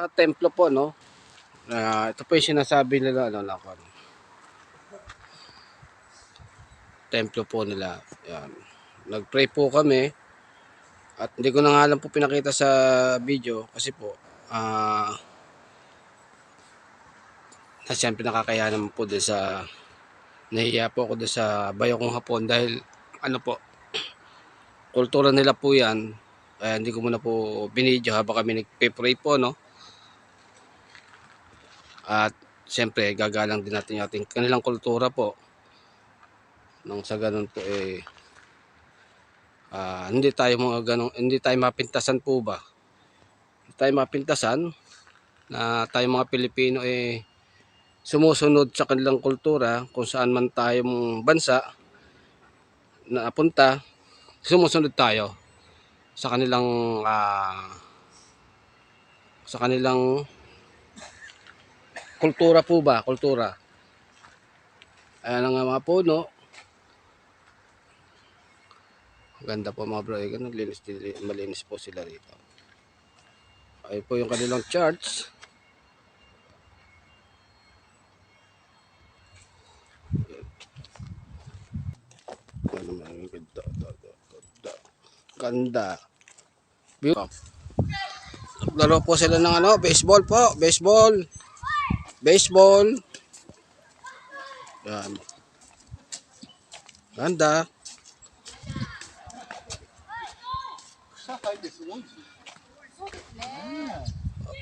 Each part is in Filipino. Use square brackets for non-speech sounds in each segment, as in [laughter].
sa templo po, no? Ah, ito po yung sinasabi nila, ano lang po. Templo po nila. Yan. Nag-pray po kami. At hindi ko na nga lang po pinakita sa video kasi po, ah, na siyempre nakakaya naman po din sa nahiya po ako doon sa bayo kong hapon dahil ano po kultura nila po yan kaya hindi ko muna po binidyo habang kami nagpe-pray po no at siyempre gagalang din natin yung ating kanilang kultura po. Nang sa ganun po eh ah, hindi tayo mga ganun hindi tayo mapintasan po ba? Hindi tayo mapintasan na tayo mga Pilipino eh sumusunod sa kanilang kultura kung saan man tayong bansa na punta sumusunod tayo sa kanilang ah, sa kanilang kultura po ba? Kultura. Ayan ang mga puno. Ganda po mga bro. Ganun, linis, malinis po sila rito. Ay po yung kanilang church Ano man yung ganda, ganda, ganda. Ganda. Laro po sila ng ano, baseball po, baseball baseball. Yan. Ganda.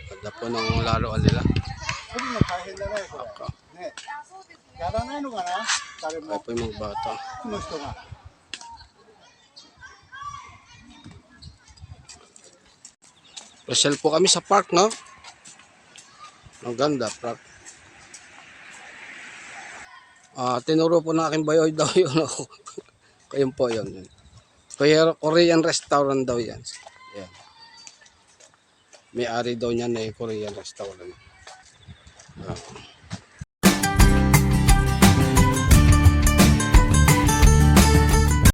Ganda po ng laruan nila. Okay. Kaya po yung mga bata. Pasyal po kami sa park, no? Ang ganda, park. Ah, tinuro po ng aking bayoy daw [laughs] yun. no? Kayun po yun. Kaya Korean restaurant daw yan. Yan. May ari daw niyan na Korean restaurant. Ah.